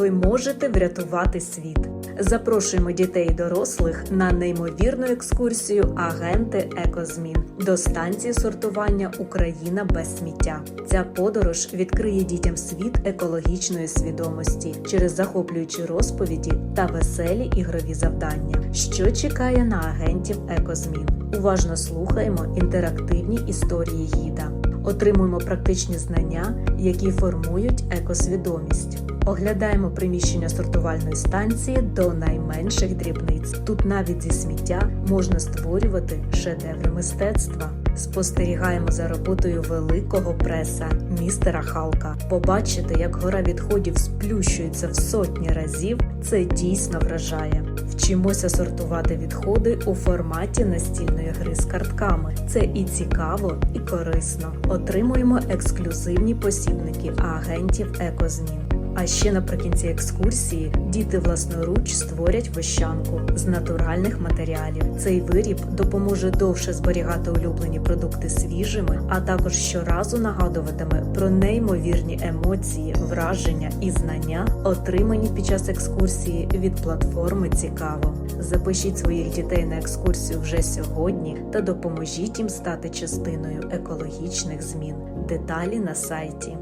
ви можете врятувати світ. Запрошуємо дітей і дорослих на неймовірну екскурсію Агенти Екозмін до станції сортування Україна без сміття. Ця подорож відкриє дітям світ екологічної свідомості через захоплюючі розповіді та веселі ігрові завдання, що чекає на агентів екозмін. Уважно слухаємо інтерактивні історії гіда. Отримуємо практичні знання, які формують екосвідомість. Оглядаємо приміщення сортувальної станції до найменших дрібниць. Тут навіть зі сміття можна створювати шедеври мистецтва. Спостерігаємо за роботою великого преса містера Халка. Побачити, як гора відходів сплющується в сотні разів, це дійсно вражає. Вчимося сортувати відходи у форматі настільної гри з картками. Це і цікаво, і корисно. Отримуємо ексклюзивні посібники агентів екозмін. А ще наприкінці екскурсії діти власноруч створять вощанку з натуральних матеріалів. Цей виріб допоможе довше зберігати улюблені продукти свіжими, а також щоразу нагадуватиме про неймовірні емоції, враження і знання, отримані під час екскурсії від платформи Цікаво. Запишіть своїх дітей на екскурсію вже сьогодні та допоможіть їм стати частиною екологічних змін. Деталі на сайті.